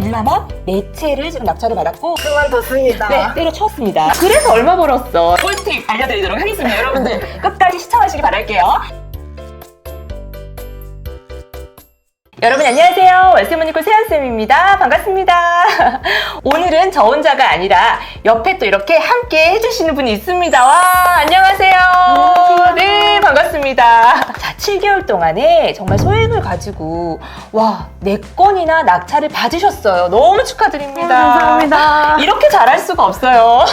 빌라만 네 채를 지금 낙찰을 받았고 그만뒀습니다. 네, 때려쳤습니다. 그래서 얼마 벌었어? 꿀팁 알려드리도록 하겠습니다. 여러분들 끝까지 시청하시기 바랄게요. 여러분 안녕하세요. 월세모니코 세연쌤입니다. 반갑습니다. 오늘은 저 혼자가 아니라 옆에 또 이렇게 함께 해주시는 분이 있습니다. 와, 안녕하세요. 네, 반갑습니다. 자, 7개월 동안에 정말 소액을 가지고 와, 4건이나 낙찰을 받으셨어요. 너무 축하드립니다. 감사합니다. 이렇게 잘할 수가 없어요.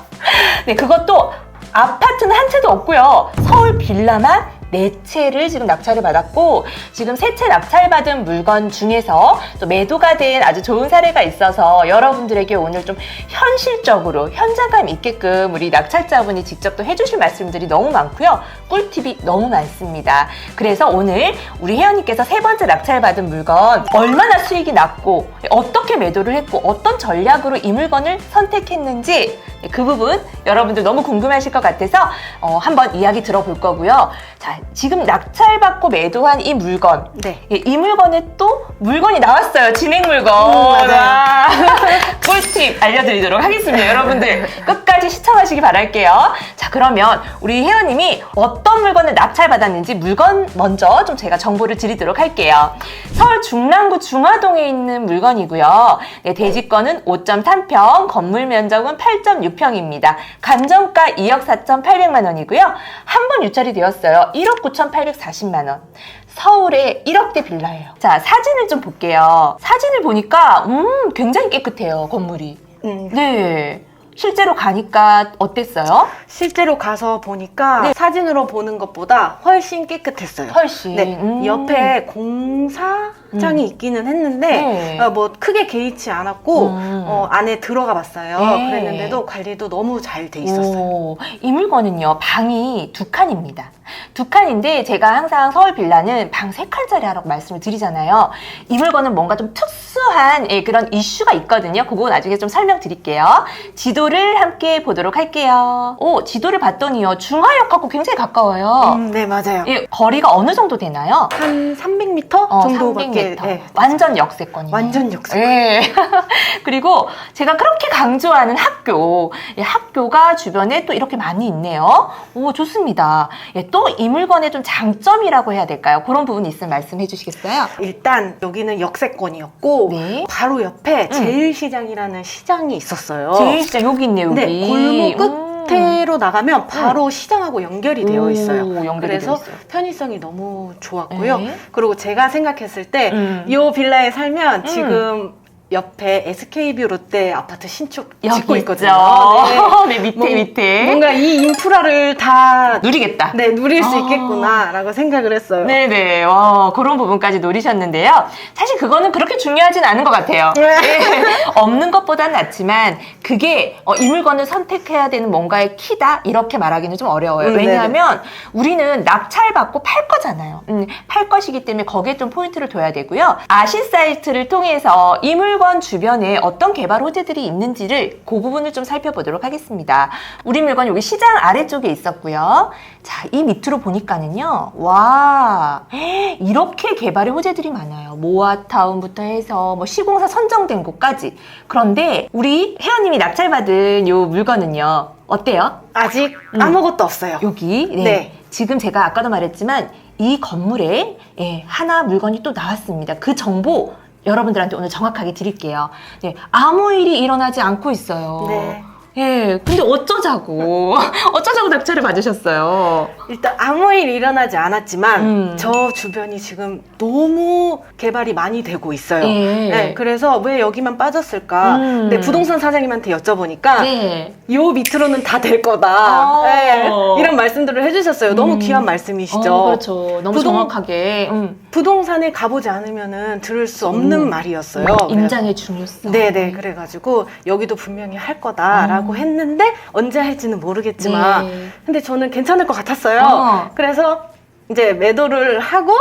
네, 그것도 아파트는 한 채도 없고요. 서울 빌라만 네 채를 지금 낙찰을 받았고 지금 세 채 낙찰받은 물건 중에서 또 매도가 된 아주 좋은 사례가 있어서 여러분들에게 오늘 좀 현실적으로 현장감 있게끔 우리 낙찰자분이 직접 또 해주실 말씀들이 너무 많고요. 꿀팁이 너무 많습니다. 그래서 오늘 우리 혜연님께서 세 번째 낙찰받은 물건 얼마나 수익이 났고 어떻게 매도를 했고 어떤 전략으로 이 물건을 선택했는지 네, 그 부분 여러분들 너무 궁금하실 것 같아서 어, 한번 이야기 들어볼 거고요. 자, 지금 낙찰받고 매도한 이 물건. 네. 예, 이 물건에 또 물건이 나왔어요. 진행 물건. 음. 와. 꿀팁 알려드리도록 하겠습니다. 여러분들 끝까지 시청하시기 바랄게요. 자, 그러면 우리 혜연님이 어떤 물건을 낙찰받았는지 물건 먼저 좀 제가 정보를 드리도록 할게요. 서울 중랑구 중화동에 있는 물건이고요. 네, 대지권은 5.3평, 건물 면적은 8.6평입니다. 감정가 2억 4,800만 원이고요. 한 번 유찰이 되었어요. 1억 9,840만 원. 서울의 1억대 빌라예요. 자, 사진을 좀 볼게요. 사진을 보니까, 음, 굉장히 깨끗해요, 건물이. 음, 네. 실제로 가니까 어땠어요? 실제로 가서 보니까 네. 사진으로 보는 것보다 훨씬 깨끗했어요. 훨씬. 네, 음. 옆에 공사장이 음. 있기는 했는데 네. 어, 뭐 크게 개의치 않았고 음. 어, 안에 들어가 봤어요. 네. 그랬는데도 관리도 너무 잘 돼 있었어요. 오, 이 물건은요, 방이 두 칸입니다. 두 칸인데, 제가 항상 서울 빌라는 방 세 칸짜리 하라고 말씀을 드리잖아요. 이 물건은 뭔가 좀 특수한 예, 그런 이슈가 있거든요. 그거 나중에 좀 설명드릴게요. 지도를 함께 보도록 할게요. 오, 지도를 봤더니요, 중화역하고 굉장히 가까워요. 음, 네, 맞아요. 예, 거리가 어느 정도 되나요? 한 300m 어, 정도밖에 300m. 네, 완전 역세권이에요. 완전 역세. 예. 그리고 제가 그렇게 강조하는 학교, 예, 학교가 주변에 또 이렇게 많이 있네요. 오, 좋습니다. 예, 또이 물건의 좀 장점이라고 해야 될까요? 그런 부분이 있으면 말씀해 주시겠어요? 일단 여기는 역세권이었고 네. 바로 옆에 음. 제일시장이라는 시장이 있었어요. 제일 진짜 여기 있네요, 여기. 네, 골목 음. 끝으로 나가면 바로 시장하고 연결이 되어 오, 있어요. 연결이 그래서 되어 있어요. 편의성이 너무 좋았고요. 네. 그리고 제가 생각했을 때 음. 이 빌라에 살면 음. 지금 옆에 SK뷰 롯데 아파트 신축 짓고 있거든요. 네. 네, 밑에, 뭐, 밑에. 뭔가 이 인프라를 다 누리겠다. 네, 누릴 수 아. 있겠구나라고 생각을 했어요. 네네. 와, 그런 부분까지 노리셨는데요. 사실 그거는 그렇게 중요하진 않은 것 같아요. 네. 예, 없는 것보단 낫지만 그게 어, 이 물건을 선택해야 되는 뭔가의 키다 이렇게 말하기는 좀 어려워요. 음, 왜냐하면 우리는 낙찰받고 팔 거잖아요. 음, 팔 것이기 때문에 거기에 좀 포인트를 둬야 되고요. 아시 사이트를 통해서 이물 건 주변에 어떤 개발 호재들이 있는지를 그 부분을 좀 살펴보도록 하겠습니다. 우리 물건 여기 시장 아래쪽에 있었고요. 자, 이 밑으로 보니까는요. 와, 이렇게 개발의 호재들이 많아요. 모아타운부터 해서 뭐 시공사 선정된 곳까지. 그런데 우리 혜연님이 낙찰받은 요 물건은요. 어때요? 아직 음. 아무것도 없어요. 여기. 네. 네. 지금 제가 아까도 말했지만 이 건물에 예, 하나 물건이 또 나왔습니다. 그 정보 여러분들한테 오늘 정확하게 드릴게요. 네, 아무 일이 일어나지 않고 있어요. 네. 예, 근데 어쩌자고. 어쩌자고 낙찰을 받으셨어요. 일단 아무 일 일어나지 않았지만 음. 저 주변이 지금 너무 개발이 많이 되고 있어요. 예. 네, 그래서 왜 여기만 빠졌을까? 음. 네, 부동산 사장님한테 여쭤보니까 네. 요 밑으로는 다 될 거다. 어. 네, 이런 말씀들을 해주셨어요. 너무 음. 귀한 말씀이시죠. 어, 그렇죠. 너무 부동- 정확하게. 음. 부동산에 가보지 않으면은 들을 수 없는 음. 말이었어요. 임장의 중요성. 네네 그래가지고 여기도 분명히 할 거다라고 음. 했는데 언제 할지는 모르겠지만 네. 근데 저는 괜찮을 것 같았어요. 어. 그래서 이제 매도를 하고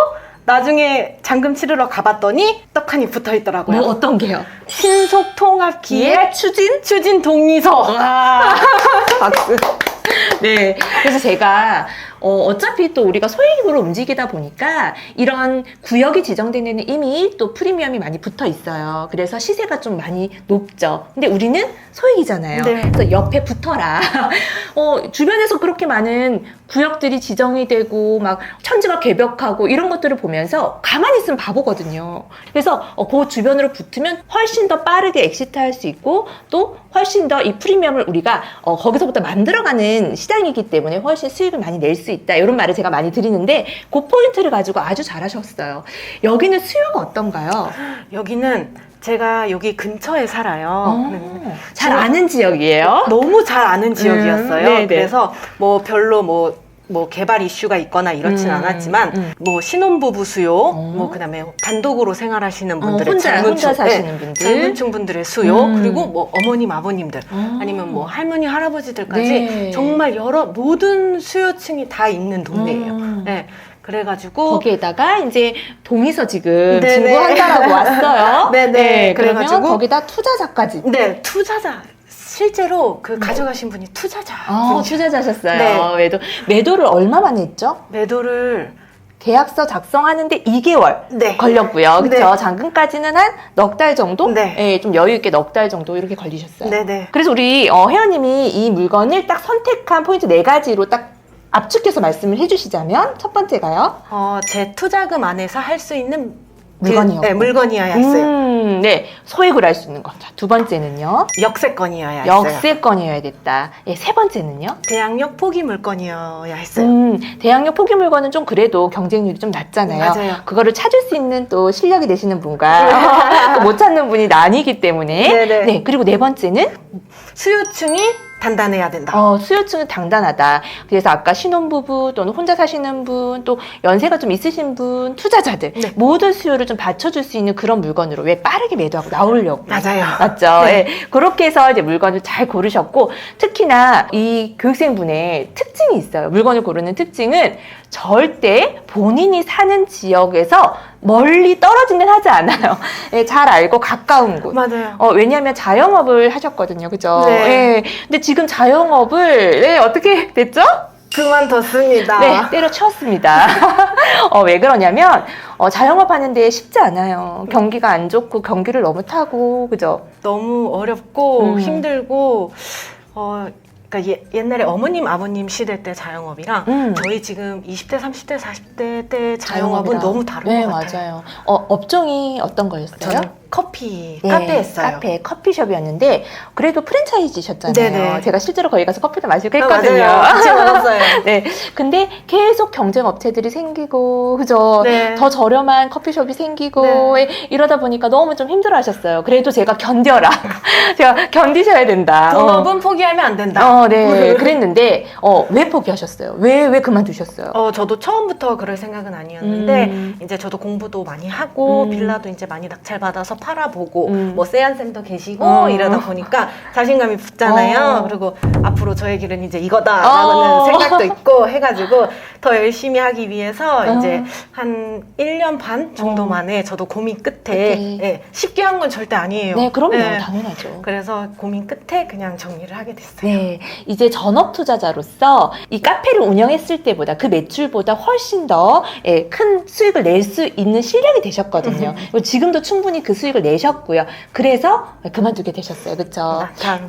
나중에 잠금 치르러 가봤더니 떡하니 붙어 있더라고요. 뭐 어떤 게요? 신속 통합 기획 추진? 추진 동의서. 와, 박수. 네. 그래서 제가 어, 차피 또 우리가 소액으로 움직이다 보니까 이런 구역이 지정된 데는 이미 또 프리미엄이 많이 붙어 있어요. 그래서 시세가 좀 많이 높죠. 근데 우리는 소액이잖아요. 네. 그래서 옆에 붙어라. 어, 주변에서 그렇게 많은 구역들이 지정이 되고 막 천지가 개벽하고 이런 것들을 보면서 가만히 있으면 바보거든요. 그래서 어, 그 주변으로 붙으면 훨씬 더 빠르게 엑시트할 수 있고 또 훨씬 더 이 프리미엄을 우리가 어, 거기서부터 만들어가는 시장이기 때문에 훨씬 수익을 많이 낼 수 있다 이런 말을 제가 많이 드리는데 그 포인트를 가지고 아주 잘하셨어요. 여기는 수요가 어떤가요? 여기는 제가 여기 근처에 살아요. 네. 어, 잘 아는 지역이에요. 너무 잘 아는 지역이었어요. 음, 네네. 그래서 뭐 별로 뭐, 뭐 개발 이슈가 있거나 이렇진 음, 않았지만 음. 뭐 신혼부부 수요, 어. 뭐 그다음에 단독으로 생활하시는 분들의 혼자- 젊은 혼자 층, 사시는 분들. 젊은층 분들의 수요, 음. 그리고 뭐 어머님 아버님들 어. 아니면 뭐 할머니 할아버지들까지 네. 정말 여러 모든 수요층이 다 있는 동네예요. 음. 네. 그래가지고 거기에다가 이제 동의서 지금 네네. 진구한다라고 왔어요. 네네. 그러면 그래가지고 거기다 투자자까지. 네 투자자 실제로 그 가져가신 분이 투자자 어, 투자자셨어요. 네. 매도 매도를 얼마 만에 했죠? 매도를 계약서 작성하는데 2개월 네. 걸렸고요. 그렇죠? 네. 잔금까지는 한 넉 달 정도? 네. 예, 좀 여유 있게 넉 달 정도 이렇게 걸리셨어요. 네네 그래서 우리 어, 회원님이 이 물건을 딱 선택한 포인트 네 가지로 딱 압축해서 말씀을 해주시자면 첫 번째가요. 어, 제 투자금 안에서 할 수 있는 물건이었고. 네, 물건이어야 했어요. 음, 네, 소액으로 할 수 있는 거. 자, 두 번째는요. 역세권이어야 했어요. 역세권이어야 됐다. 예, 세 번째는요. 대항력 포기 물건이어야 했어요. 음, 대학력 포기 물건은 좀 그래도 경쟁률이 좀 낮잖아요. 맞아요. 그거를 찾을 수 있는 또 실력이 되시는 분과 또못 찾는 분이 나뉘기 때문에. 네네. 네, 그리고 네 번째는 수요층이 단단해야 된다. 어, 수요층은 당단하다. 그래서 아까 신혼부부 또는 혼자 사시는 분, 또 연세가 좀 있으신 분, 투자자들 네. 모든 수요를 좀 받쳐줄 수 있는 그런 물건으로 왜 빠르게 매도하고 나오려고. 맞아요. 맞죠? 네. 예. 그렇게 해서 이제 물건을 잘 고르셨고, 특히나 이 교육생분의 특징이 있어요. 물건을 고르는 특징은 절대 본인이 사는 지역에서 멀리 떨어진 데는 하지 않아요. 예, 잘 알고 가까운 곳. 맞아요. 어, 왜냐하면 자영업을 하셨거든요. 그죠? 네. 예. 근데 지금 자영업을, 네, 어떻게 됐죠? 그만뒀습니다. 네, 때려치웠습니다. 어, 왜 그러냐면, 어, 자영업 하는데 쉽지 않아요. 경기가 안 좋고, 경기를 너무 타고, 그죠? 너무 어렵고 음. 힘들고 어 그러니까 예- 옛날에 어머님 아버님 시대 때 자영업이랑 음. 저희 지금 20대 30대 40대 때 자영업은 자영업이랑. 너무 다른 네, 것 같아요. 맞아요. 어, 업종이 어떤 거였어요? 저는 커피 네, 카페 했어요. 카페, 커피숍이었는데, 그래도 프랜차이즈셨잖아요. 네네. 제가 실제로 거기 가서 커피도 마시고 아, 했거든요. 맞아요. 같이 먹었어요. 네. 근데 계속 경쟁 업체들이 생기고, 그죠? 네. 더 저렴한 커피숍이 생기고, 네. 예, 이러다 보니까 너무 좀 힘들어 하셨어요. 그래도 제가 견뎌라. 제가 견디셔야 된다. 본업은 포기하면 안 된다. 어, 어, 네. 그랬는데, 어, 왜 포기하셨어요? 왜, 왜 그만두셨어요? 어, 저도 처음부터 그럴 생각은 아니었는데, 음. 이제 저도 공부도 많이 하고, 음. 빌라도 이제 많이 낙찰 받아서 팔아보고, 음. 뭐, 세안쌤도 계시고, 어. 이러다 보니까 자신감이 붙잖아요. 어. 그리고 앞으로 저의 길은 이제 이거다라는 어. 생각도 있고 해가지고, 더 열심히 하기 위해서 어. 이제 한 1년 반 정도 어. 만에 저도 고민 끝에. 예, 쉽게 한 건 절대 아니에요. 네, 그럼요. 예. 당연하죠. 그래서 고민 끝에 그냥 정리를 하게 됐어요. 네, 이제 전업 투자자로서 이 카페를 운영했을 때보다 그 매출보다 훨씬 더 큰 수익을 낼 수 있는 실력이 되셨거든요. 그리고 지금도 충분히 그 수익 을 내셨고요. 그래서 그만두게 되셨어요. 그렇죠? 아, 참.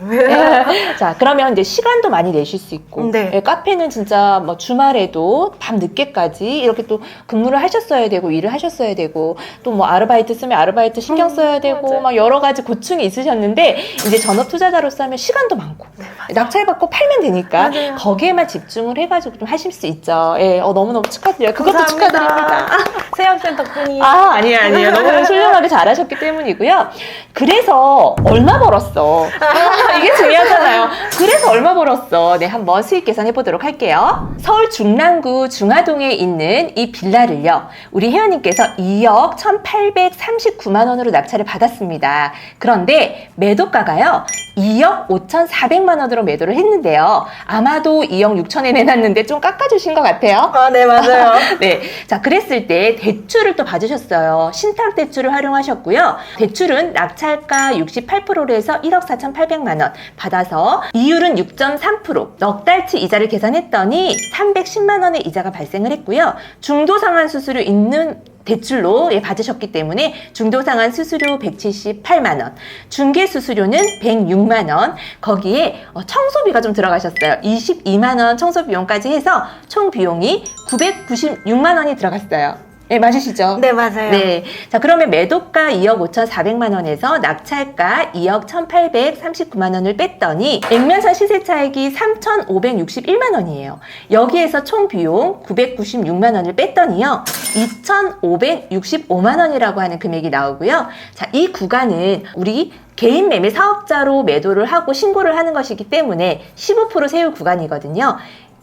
자, 그러면 이제 시간도 많이 내실 수 있고, 네. 예, 카페는 진짜 뭐 주말에도 밤 늦게까지 이렇게 또 근무를 하셨어야 되고, 일을 하셨어야 되고, 또 뭐 아르바이트 쓰면 아르바이트 신경 음, 써야 되고, 맞아요. 막 여러 가지 고충이 있으셨는데, 이제 전업 투자자로서 하면 시간도 많고, 낙찰받고 팔면 되니까, 네, 맞아요. 거기에만 집중을 해가지고 좀 하실 수 있죠. 예, 어, 너무너무 축하드려요. 그것도 감사합니다. 축하드립니다. 세영 쌤 덕분이에요. 아, 아니에요, 아니에요. 너무 훌륭하게 잘하셨기 때문 이고요. 그래서 얼마 벌었어? 아, 이게 중요하잖아요. 그래서 얼마 벌었어? 네, 한번 수익 계산해 보도록 할게요. 서울 중랑구 중화동에 있는 이 빌라를요, 우리 회원님께서 2억 1,839만 원으로 낙찰을 받았습니다. 그런데 매도가가요, 2억 5,400만 원으로 원으로 매도를 했는데요. 아마도 2억 6천에 내놨는데 좀 깎아주신 것 같아요. 아, 네, 맞아요. 네. 자, 그랬을 때 대출을 또 받으셨어요. 신탁 대출을 활용하셨고요. 대출은 낙찰가 68%로 해서 1억 4,800만 원 받아서 이율은 6.3%, 넉 달치 이자를 계산했더니 310만 원의 이자가 발생을 했고요. 중도 상환 수수료 있는 대출로 예, 받으셨기 때문에 중도상환 수수료 178만 원, 중개 수수료는 106만 원, 거기에 어, 청소비가 좀 들어가셨어요. 22만 원 청소 비용까지 해서 총 비용이 996만 원이 들어갔어요. 예, 맞으시죠? 네, 맞아요. 네. 자, 그러면 매도가 2억 5,400만 원에서 낙찰가 2억 1,839만 원을 뺐더니 액면상 시세 차익이 3,561만 원이에요. 여기에서 총 비용 996만 원을 뺐더니요. 2,565만 원이라고 하는 금액이 나오고요. 자, 이 구간은 우리 개인 매매 사업자로 매도를 하고 신고를 하는 것이기 때문에 15% 세율 구간이거든요.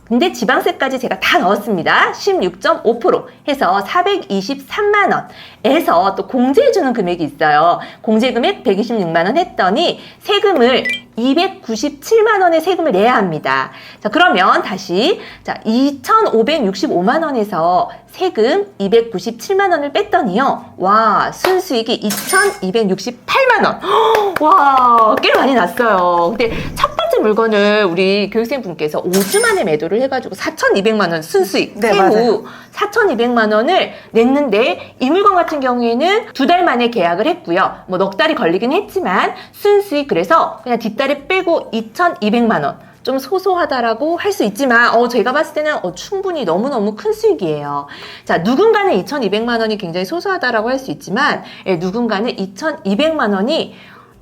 근데 지방세까지 제가 다 넣었습니다. 16.5% 해서 423만 원에서 또 공제해주는 금액이 있어요. 공제금액 126만 원 했더니 세금을 297만 원의 세금을 내야 합니다. 자, 그러면 다시 자, 2,565만 원에서 세금 297만 원을 뺐더니요. 와, 순수익이 2,268만 원. 와, 꽤 많이 났어요. 근데 첫 물건을 우리 교육생 분께서 5주 만에 매도를 해가지고 4,200만 원 순수익 네, 세후 4,200만 원을 냈는데 이 물건 같은 경우에는 두 달 만에 계약을 했고요. 뭐 넉 달이 걸리긴 했지만 순수익 그래서 그냥 뒷달에 빼고 2,200만 원. 좀 소소하다라고 할 수 있지만 어 제가 봤을 때는 어, 충분히 너무너무 큰 수익이에요. 자, 누군가는 2,200만 원이 굉장히 소소하다라고 할 수 있지만 예, 누군가는 2,200만 원이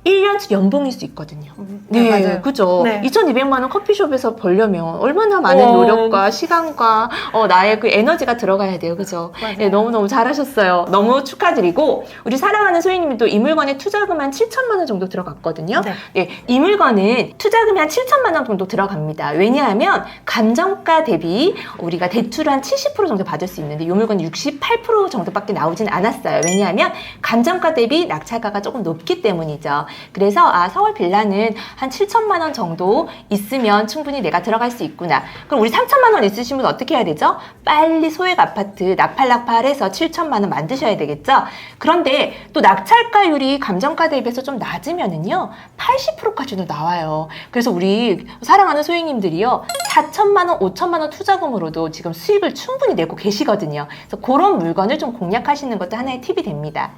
1년치 연봉일 수 있거든요. 네, 맞아요. 그죠. 네. 2,200만 원 커피숍에서 벌려면 얼마나 많은 어. 노력과 시간과 어, 나의 그 에너지가 들어가야 돼요. 그죠. 네, 너무너무 잘하셨어요. 너무 축하드리고 우리 사랑하는 소희님이 또이 물건에 투자금 한 7천만 원 정도 들어갔거든요. 네. 네, 이 물건은 투자금이 한 7천만 원 정도 들어갑니다. 왜냐하면 감정가 대비 우리가 대출을 한 70% 정도 받을 수 있는데 이 물건은 68% 정도밖에 나오진 않았어요. 왜냐하면 감정가 대비 낙찰가가 조금 높기 때문이죠. 그래서 아 서울 빌라는 한 7천만 원 정도 있으면 충분히 내가 들어갈 수 있구나. 그럼 우리 3천만 원 있으시면 어떻게 해야 되죠? 빨리 소액 아파트 낙팔낙팔해서 7천만 원 만드셔야 되겠죠? 그런데 또 낙찰가율이 감정가 대비해서 좀 낮으면은요 80%까지도 나와요. 그래서 우리 사랑하는 소유님들이요 4천만 원, 5천만 원 투자금으로도 지금 수익을 충분히 내고 계시거든요. 그래서 그런 물건을 좀 공략하시는 것도 하나의 팁이 됩니다.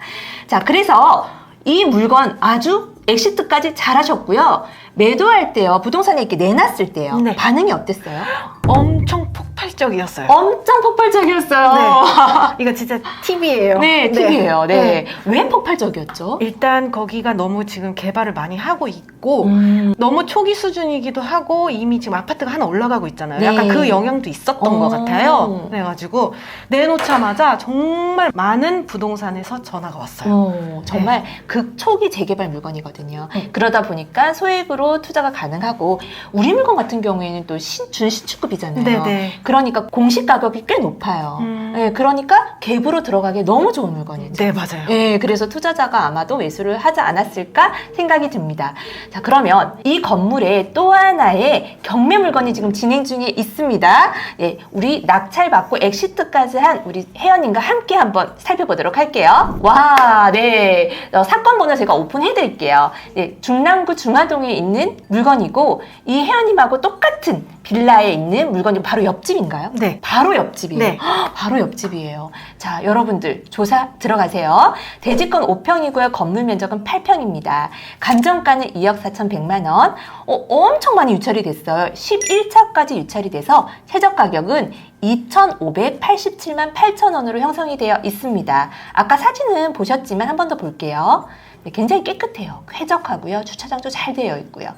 자, 그래서 이 물건 아주 엑시트까지 잘 하셨고요. 매도할 때요, 부동산에 이렇게 내놨을 때요, 네. 반응이 어땠어요? 엄청 폭발적이었어요. 엄청 폭발적이었어요. 네. 이거 진짜 팁이에요. 네, 팁이에요. 네. 왜 폭발적이었죠? 일단 거기가 너무 지금 개발을 많이 하고 있고 음. 너무 초기 수준이기도 하고 이미 지금 아파트가 하나 올라가고 있잖아요. 네. 약간 그 영향도 있었던 어. 것 같아요. 그래가지고 내놓자마자 정말 많은 부동산에서 전화가 왔어요. 어, 정말 극초기 재개발 물건이거든요. 네. 그러다 보니까 소액으로 투자가 가능하고 우리 물건 같은 경우에는 또 신, 준신축급이잖아요. 네네. 그러니까 공시 가격이 꽤 높아요. 음. 네, 그러니까 갭으로 들어가기 너무 좋은 물건이죠. 네 맞아요. 네, 그래서 투자자가 아마도 매수를 하지 않았을까 생각이 듭니다. 자, 그러면 이 건물에 또 하나의 경매 물건이 지금 진행 중에 있습니다. 네, 우리 낙찰 받고 엑시트까지 한 우리 혜연님과 함께 한번 살펴보도록 할게요. 와, 네. 어, 사건 번호 제가 오픈해 드릴게요. 네, 중랑구 중화동에 있는 물건이고 이 혜연님하고 똑같은 빌라에 있는 물건이 바로 옆집인가요? 네. 바로 옆집이에요. 네. 헉, 바로 옆집이에요. 자, 여러분들 조사 들어가세요. 대지권 5평이고요. 건물 면적은 8평입니다. 감정가는 2억 4,100만 원. 어, 엄청 많이 유찰이 됐어요. 11차까지 유찰이 돼서 최저 가격은 2,587만 8천 원으로 형성이 되어 있습니다. 아까 사진은 보셨지만 한 번 더 볼게요. 네, 굉장히 깨끗해요. 쾌적하고요. 주차장도 잘 되어 있고요.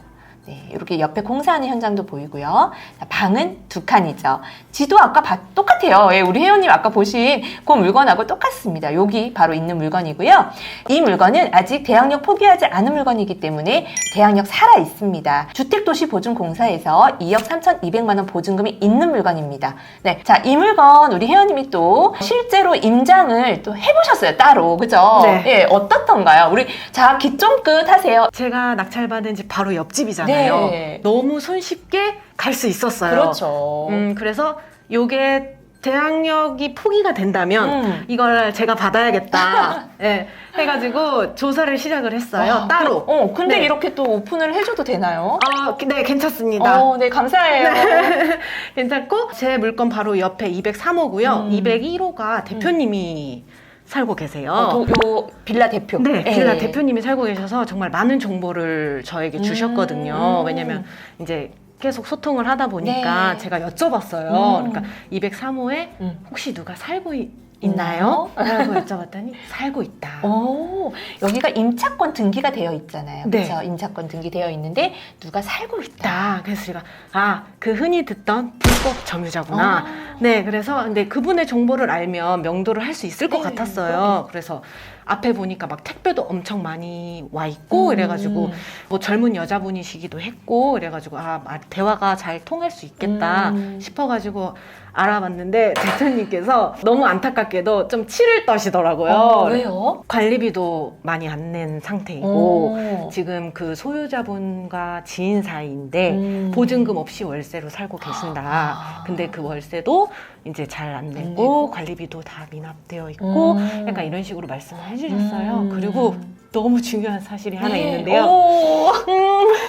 네, 이렇게 옆에 공사하는 현장도 보이고요. 자, 방은 두 칸이죠. 지도 아까 봐- 똑같아요. 예, 우리 혜원님 아까 보신 그 물건하고 똑같습니다. 여기 바로 있는 물건이고요. 이 물건은 아직 대항력 포기하지 않은 물건이기 때문에 대항력 살아 있습니다. 주택도시보증공사에서 2억 3,200만 원 보증금이 있는 물건입니다. 네, 자, 이 물건 우리 혜원님이 또 실제로 임장을 또 해보셨어요. 따로, 그죠? 네. 예, 어떻던가요? 우리 자, 기좀 끝 하세요. 제가 낙찰받은 집 바로 옆집이잖아요. 거예요. 네. 너무 손쉽게 갈 수 있었어요. 그렇죠. 음, 그래서 요게 대학력이 포기가 된다면 음. 이걸 제가 받아야겠다. 예, 해가지고 조사를 시작을 했어요. 와, 따로. 그- 어, 근데 네. 이렇게 또 오픈을 해줘도 되나요? 아, 네, 괜찮습니다. 어, 네, 감사해요. 괜찮고 제 물건 바로 옆에 203호고요. 음. 201호가 대표님이 살고 계세요. 어, 도- 요 빌라 대표. 네, 예. 빌라 대표님이 살고 계셔서 정말 많은 정보를 저에게 주셨거든요. 음. 왜냐면 이제 계속 소통을 하다 보니까 네. 제가 여쭤봤어요. 음. 그러니까 203호에 음. 혹시 누가 살고 있, 있나요? 라고 여쭤봤더니 살고 있다. 오, 여기가 임차권 등기가 되어 있잖아요. 네. 그렇죠? 임차권 등기 되어 있는데 누가 살고 있다. 있다. 그래서 제가 아, 그 흔히 듣던 불법 점유자구나. 아. 네, 그래서 근데 그분의 정보를 알면 명도를 할 수 있을 것 네, 같았어요. 그래서 앞에 보니까 막 택배도 엄청 많이 와 있고 음. 이래가지고 뭐 젊은 여자분이시기도 했고 이래가지고 아 말- 대화가 잘 통할 수 있겠다 음. 싶어가지고 알아봤는데 대표님께서 너무 안타깝게도 좀 치를 떠시더라고요. 어, 왜요? 관리비도 많이 안 낸 상태이고 오. 지금 그 소유자분과 지인 사이인데 음. 보증금 없이 월세로 살고 계신다. 아. 근데 그 월세도 이제 잘 안 내고. 관리비도 다 미납되어 있고 음. 약간 이런 식으로 말씀을 해주셨어요. 음. 그리고 너무 중요한 사실이 하나 네. 있는데요. 오,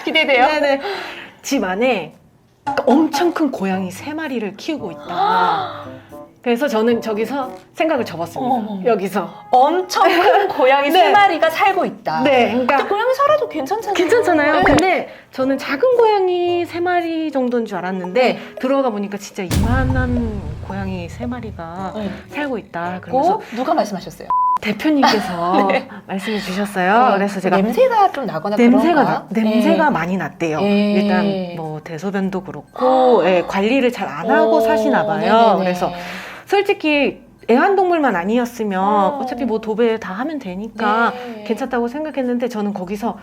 기대돼요. 네네. 집 안에 엄청 큰 고양이 세 마리를 키우고 있다. 그래서 저는 저기서 생각을 접었습니다. 어머. 여기서. 엄청 큰 고양이 네. 세 마리가 살고 있다. 네, 근데 그러니까 고양이 살아도 괜찮잖아요. 괜찮잖아요. 네. 근데 저는 작은 고양이 세 마리 정도인 줄 알았는데 들어가 보니까 진짜 이만한 고양이 세 마리가 네. 살고 있다. 그러면서 고 누가 말씀하셨어요? 대표님께서 말씀해 주셨어요. 네. 그래서 제가 냄새가 좀 나거나 냄새가? 나, 냄새가 네. 많이 났대요. 예. 일단 뭐 대소변도 그렇고 예, 관리를 잘 안 하고 오, 사시나 봐요. 네네네. 그래서 솔직히 애완동물만 아니었으면 어. 어차피 뭐 도배 다 하면 되니까 네. 괜찮다고 생각했는데 저는 거기서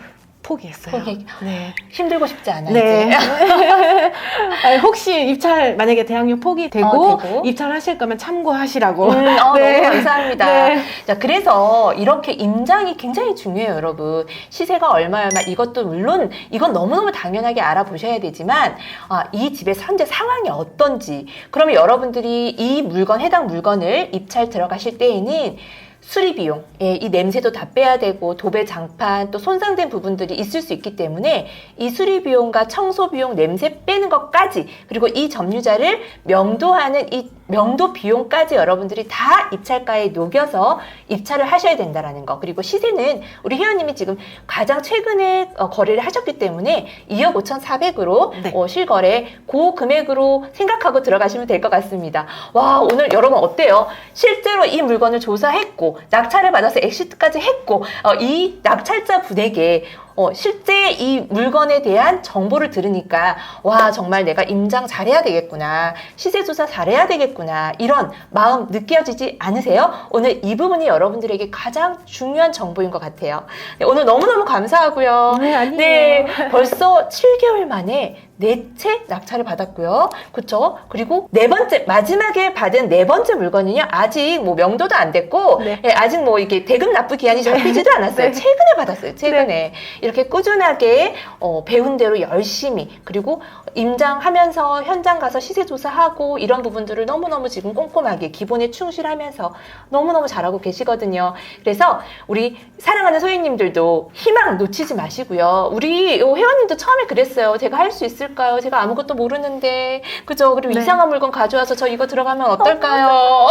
포기했어요. 포기. 네. 힘들고 싶지 않아 네. 이제. 아니, 혹시 입찰 만약에 대학력 포기되고 어, 되고. 입찰하실 거면 참고하시라고. 음, 어, 네. 너무 감사합니다. 네. 자, 그래서 이렇게 임장이 굉장히 중요해요, 여러분. 시세가 얼마 얼마 이것도 물론 이건 너무너무 당연하게 알아보셔야 되지만 아, 이 집의 현재 상황이 어떤지 그러면 여러분들이 이 물건 해당 물건을 입찰 들어가실 때에는 수리 비용, 예, 이 냄새도 다 빼야 되고 도배 장판 또 손상된 부분들이 있을 수 있기 때문에 이 수리 비용과 청소 비용, 냄새 빼는 것까지 그리고 이 점유자를 명도하는 이 명도 비용까지 여러분들이 다 입찰가에 녹여서 입찰을 하셔야 된다라는 거. 그리고 시세는 우리 회원님이 지금 가장 최근에 어, 거래를 하셨기 때문에 2억 5,400으로 네. 어, 실거래 그 금액으로 생각하고 들어가시면 될 것 같습니다. 와 오늘 여러분 어때요? 실제로 이 물건을 조사했고 낙찰을 받아서 엑시트까지 했고 어, 이 낙찰자 분에게 어, 실제 이 물건에 대한 정보를 들으니까 와 정말 내가 임장 잘해야 되겠구나 시세 조사 잘해야 되겠구나 이런 마음 느껴지지 않으세요? 오늘 이 부분이 여러분들에게 가장 중요한 정보인 것 같아요. 네, 오늘 너무너무 감사하고요. 네, 아니에요. 네, 벌써 7개월 만에 네 채 낙찰을 받았고요. 그쵸? 그리고 네 번째, 마지막에 받은 네 번째 물건은요, 아직 뭐 명도도 안 됐고, 네. 예, 아직 뭐 이게 대금 납부 기한이 잡히지도 않았어요. 네. 최근에 받았어요, 최근에. 이렇게 꾸준하게, 어, 배운 대로 열심히, 그리고 임장하면서 현장 가서 시세 조사하고 이런 부분들을 너무너무 지금 꼼꼼하게 기본에 충실하면서 너무너무 잘하고 계시거든요. 그래서 우리 사랑하는 소유님들도 희망 놓치지 마시고요. 우리 회원님도 처음에 그랬어요. 제가 할 수 있을 까요? 제가 아무것도 모르는데. 그죠? 그리고 네. 이상한 물건 가져와서 저 이거 들어가면 어떨까요?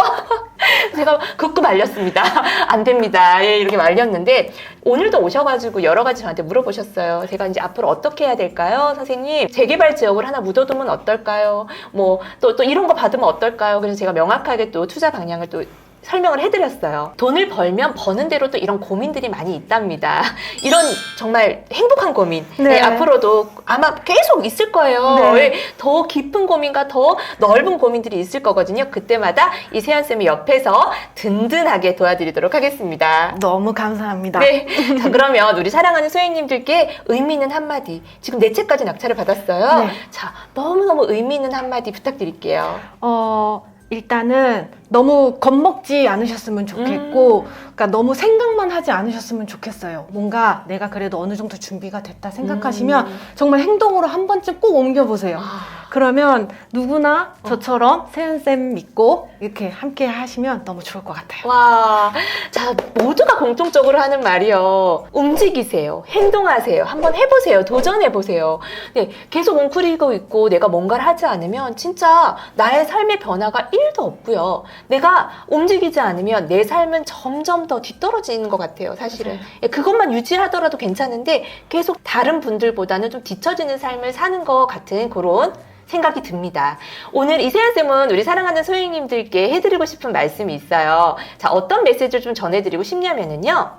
제가 극구 말렸습니다. 안 됩니다. 예, 이렇게 말렸는데 오늘도 오셔가지고 여러 가지 저한테 물어보셨어요. 제가 이제 앞으로 어떻게 해야 될까요? 선생님, 재개발 지역을 하나 묻어두면 어떨까요? 뭐, 또, 또 이런 거 받으면 어떨까요? 그래서 제가 명확하게 또 투자 방향을 또 설명을 해드렸어요. 돈을 벌면 버는 대로 또 이런 고민들이 많이 있답니다. 이런 정말 행복한 고민. 네. 네, 앞으로도 아마 계속 있을 거예요. 네. 예, 더 깊은 고민과 더 넓은 고민들이 있을 거거든요. 그때마다 이 세연쌤이 옆에서 든든하게 도와드리도록 하겠습니다. 너무 감사합니다. 네. 자, 그러면 우리 사랑하는 소행님들께 의미 있는 한마디. 지금 네 채까지 낙찰을 받았어요. 네. 자, 너무너무 의미 있는 한마디 부탁드릴게요. 어, 일단은 너무 겁먹지 않으셨으면 좋겠고, 그러니까 너무 생각만 하지 않으셨으면 좋겠어요. 뭔가 내가 그래도 어느 정도 준비가 됐다 생각하시면 음. 정말 행동으로 한 번쯤 꼭 옮겨보세요. 아, 그러면 누구나 저처럼 세연쌤 믿고 이렇게 함께 하시면 너무 좋을 것 같아요. 와, 자, 모두가 공통적으로 하는 말이요. 움직이세요. 행동하세요. 한번 해보세요. 도전해보세요. 네, 계속 웅크리고 있고 내가 뭔가를 하지 않으면 진짜 나의 삶의 변화가 1도 없고요. 내가 움직이지 않으면 내 삶은 점점 더 뒤떨어지는 것 같아요, 사실은. 예, 그것만 유지하더라도 괜찮은데 계속 다른 분들보다는 좀 뒤처지는 삶을 사는 것 같은 그런 생각이 듭니다. 오늘 이세연 쌤은 우리 사랑하는 소행님들께 해드리고 싶은 말씀이 있어요. 자, 어떤 메시지를 좀 전해드리고 싶냐면은요.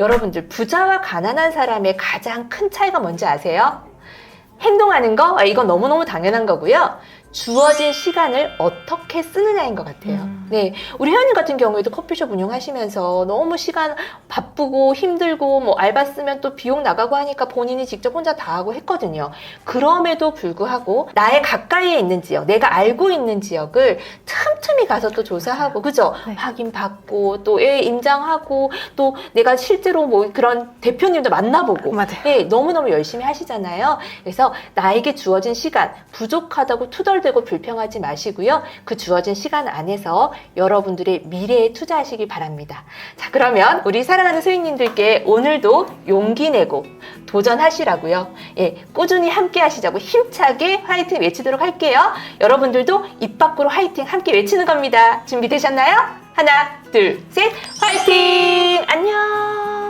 여러분들, 부자와 가난한 사람의 가장 큰 차이가 뭔지 아세요? 행동하는 거, 아, 이건 너무너무 당연한 거고요. 주어진 시간을 어떻게 쓰느냐인 것 같아요. 음. 네. 우리 회원님 같은 경우에도 커피숍 운영하시면서 너무 시간 바쁘고 힘들고 뭐 알바 쓰면 또 비용 나가고 하니까 본인이 직접 혼자 다 하고 했거든요. 그럼에도 불구하고 나의 가까이에 있는 지역, 내가 알고 있는 지역을 틈틈이 가서 또 조사하고, 그죠? 네. 확인받고 또 예, 임장하고 또 내가 실제로 뭐 그런 대표님도 만나보고 맞아요. 네, 너무너무 열심히 하시잖아요. 그래서 나에게 주어진 시간, 부족하다고 투덜 대고 불평하지 마시고요. 그 주어진 시간 안에서 여러분들의 미래에 투자하시기 바랍니다. 자, 그러면 우리 사랑하는 소인님들께 오늘도 용기 내고 도전하시라고요. 예, 꾸준히 함께 하시자고 힘차게 화이팅 외치도록 할게요. 여러분들도 입 밖으로 화이팅 함께 외치는 겁니다. 준비되셨나요? 하나, 둘, 셋, 화이팅! 안녕!